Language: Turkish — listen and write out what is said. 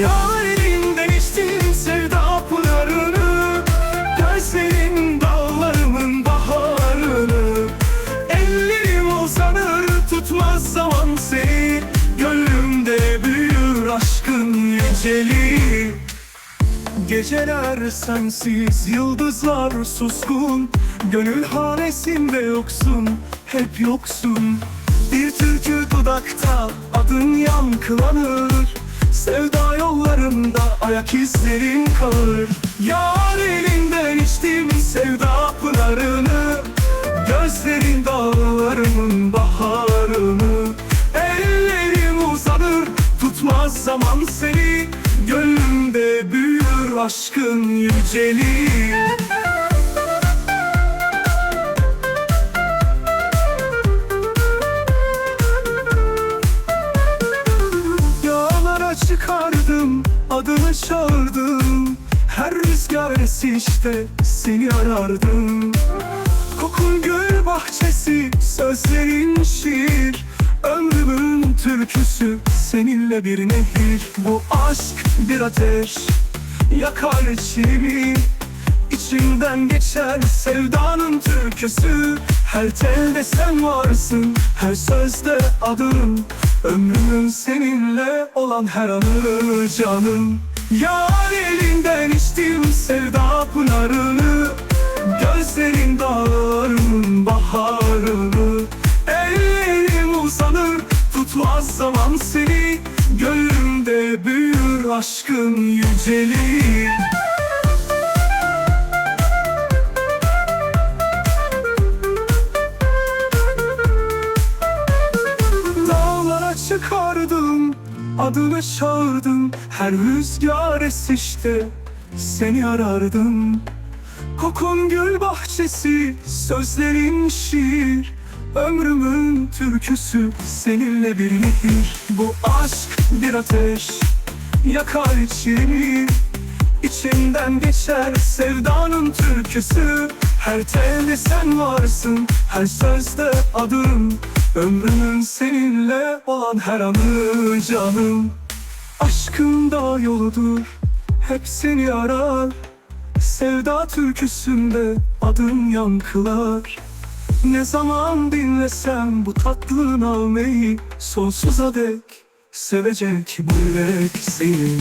Yarinden içtim sevda pınarını Gözlerin baharını. Ellerim uzanır tutmaz zaman seni Gönlümde büyür aşkın yüceliği Geceler sensiz, yıldızlar suskun Gönül hanesinde yoksun, hep yoksun. Bir türkü dudakta adın yankılanır. Sevda yollarında ayak izlerin kalır. Yar elinden içtim sevda pınarını. Gözlerin dağlarımın baharını. Ellerim uzanır tutmaz zaman seni. Gönlümde büyür aşkın yüceliği çıkardım, adını çağırdım. Her rüzgar esişte seni arardım. Kokun gül bahçesi, sözlerin şiir. Ömrümün türküsü, seninle bir nehir. Bu aşk bir ateş, yakar içimi. İçimden geçer sevdanın türküsü. Her telde sen varsın, her sözde adın. Ömrümün seninle olan her anı canım Yar elinden içtim sevda pınarını. Gözlerin dağlarımın baharını. Ellerim uzanır tutmaz zaman seni. Gönlümde büyür aşkın yüceliği Adını çağırdım Her rüzgar esişte Seni arardım. Kokun gül bahçesi Sözlerin şiir Ömrümün türküsü Seninle bir nehir. Bu aşk bir ateş Yakar içimi İçimden geçer sevdanın türküsü. Her telde sen varsın, her sözde adın Ömrümün seninle olan her anı canım. Aşkın da yoludur, hep seni arar. Sevda türküsünde adın yankılar. Ne zaman dinlesem bu tatlı nameyi Sonsuza dek sevecek bu yürek seni